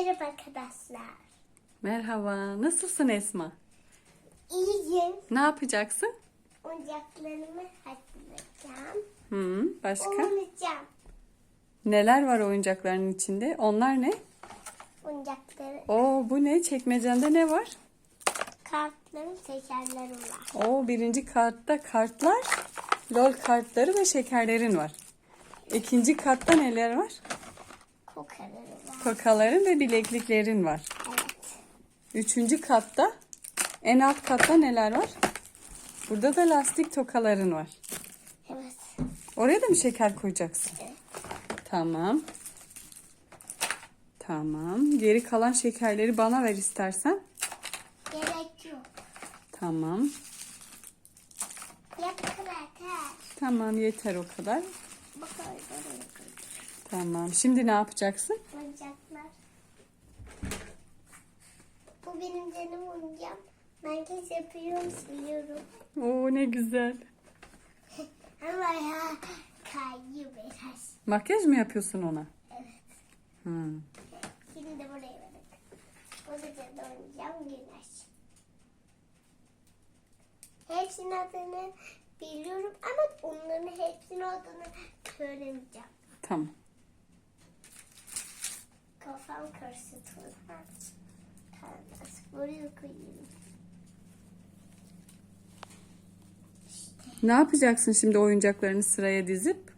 Merhaba arkadaşlar. Merhaba. Nasılsın Esma? İyiyim. Ne yapacaksın? Oyuncaklarımı hazırlayacağım. Hı, başka? Oynayacağım. Neler var oyuncakların içinde? Onlar ne? Oyuncakları, Oo bu ne? Çekmecende ne var? kartlarım, şekerlerim var. Oo birinci kartta kartlar, lol kartları ve şekerlerin var. İkinci kartta neler var? Var. Tokaların ve bilekliklerin var. Evet. Üçüncü katta, en alt katta neler var? Burada da lastik tokaların var. Evet. Oraya da mı şeker koyacaksın? Evet. Tamam. Tamam. Geri kalan şekerleri bana ver istersen. Gerek yok. Tamam. Yeter. Tamam yeter o kadar. Yakın. Tamam. Şimdi ne yapacaksın? Oyuncaklar. Bu benim canım oyuncağım. Ben kez yapıyorum, siliyorum. Oo ne güzel. Ama ya kayıyor biraz. Makyaj mı yapıyorsun ona? Evet. Hmm. Şimdi de buraya verin. Bu da oynayacağım güneş. Hepsinin adını biliyorum ama onların hepsinin adını söylemeyeceğim. Tamam. Koyayım. Ne yapacaksın şimdi oyuncaklarını sıraya dizip?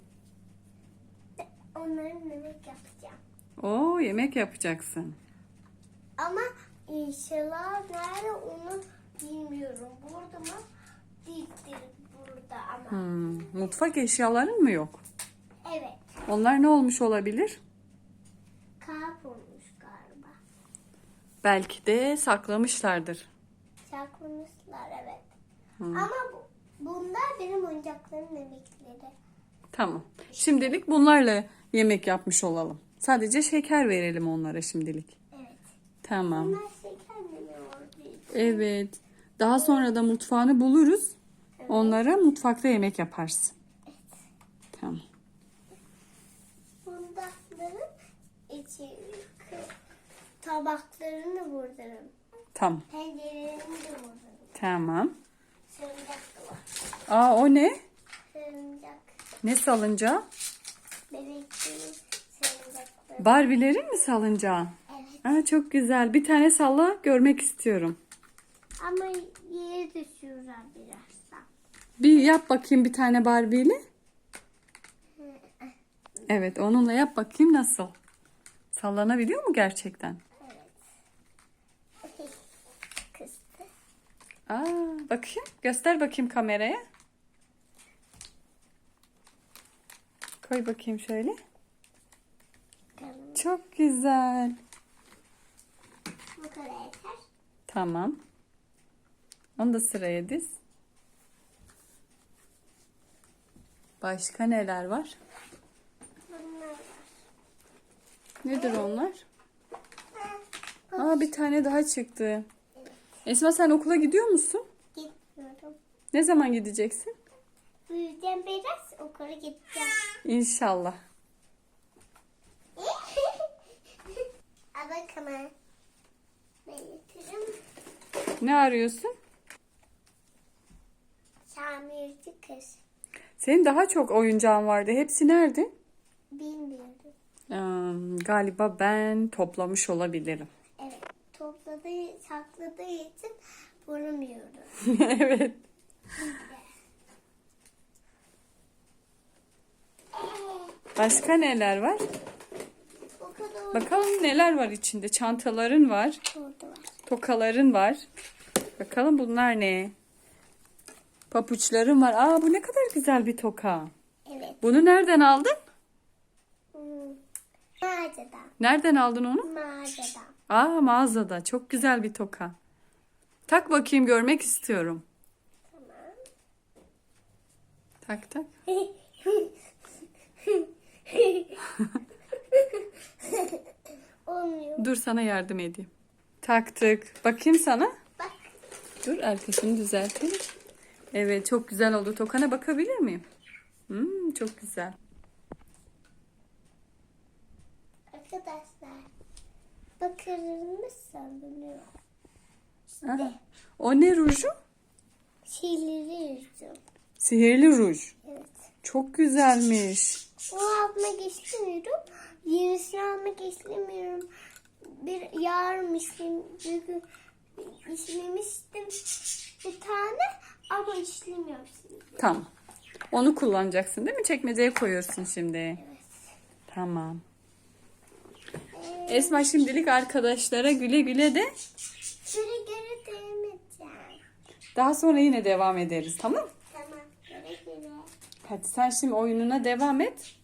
Onların yemek yapacağım. Oo yemek yapacaksın. Ama inşallah nerede onu bilmiyorum. Burada mı? Değildir burada ama. Hmm. Mutfak eşyaların mı yok? Evet. Onlar ne olmuş olabilir? Kalp olmuş galiba. Belki de saklamışlardır. Çakmışlar evet. Ama bu, bunlar benim oyuncaklarım yemekleri. Tamam. Şimdilik bunlarla yemek yapmış olalım. Sadece şeker verelim onlara şimdilik. Evet. Tamam. Bunlar şeker mi? Evet. Daha sonra da mutfağını buluruz. Onlara mutfakta yemek yaparsın. Tamam. Bundakların içi tabaklarını vurdurum. Tamam. Tencerelerini de vurdurum. Tamam. Sarımsak da var. Aa o ne? Sarımsak. Ne salıncağı? Bebeklerin sarımsakları. Barbie'lerin mi salıncağı? Evet. Aa çok güzel. Bir tane salla görmek istiyorum. Ama yere düşüyorlar birazdan. Bir yap bakayım bir tane Barbie'li. Evet onunla yap bakayım nasıl? Sallanabiliyor mu gerçekten? Evet. Kıstı. Aa bakayım. Göster bakayım kameraya. Koy bakayım şöyle. Çok güzel. Bu kadar yeter. Tamam. Onu da sıraya diz. Başka neler var? Bunlar var. Nedir onlar? Aa bir tane daha çıktı. Esma sen okula gidiyor musun? Gitmiyorum. Ne zaman gideceksin? Büyüyeceğim biraz okula gideceğim. İnşallah. Ne arıyorsun? Şamirci kız. Senin daha çok oyuncağın vardı. Hepsi nerede? Bilmiyorum. Ee, galiba ben toplamış olabilirim. Topladığı, sakladığı için bulamıyorum. evet. Başka neler var? Bakalım neler var içinde. Çantaların var. Tokaların var. Bakalım bunlar ne? Papuçların var. Aa bu ne kadar güzel bir toka. Evet. Bunu nereden aldın? Mağazadan. Nereden aldın onu? Mağazadan. Aa mağazada. Çok güzel bir toka. Tak bakayım görmek istiyorum. Tamam. Tak tak. Olmuyor. Dur sana yardım edeyim. Taktık. Bakayım sana. Bak. Dur arkasını düzeltelim. Evet çok güzel oldu. Tokana bakabilir miyim? Hmm, çok güzel. Arkadaşlar Bakırımız sallanıyor. Aha. O ne ruju? Şeyleri yüzdüm. Sihirli ruj. Evet. Çok güzelmiş. O almak istemiyorum. Yenisini almak istemiyorum. Bir yarım istem, çünkü istemiştim bir tane ama işlemiyorum şimdi. Tamam. Onu kullanacaksın değil mi? Çekmeceye koyuyorsun şimdi. Evet. Tamam. Esma şimdilik arkadaşlara güle güle de şöyle geri değmeyeceğim. daha sonra yine devam ederiz tamam? Tamam. Göre göre. Hadi sen şimdi oyununa devam et.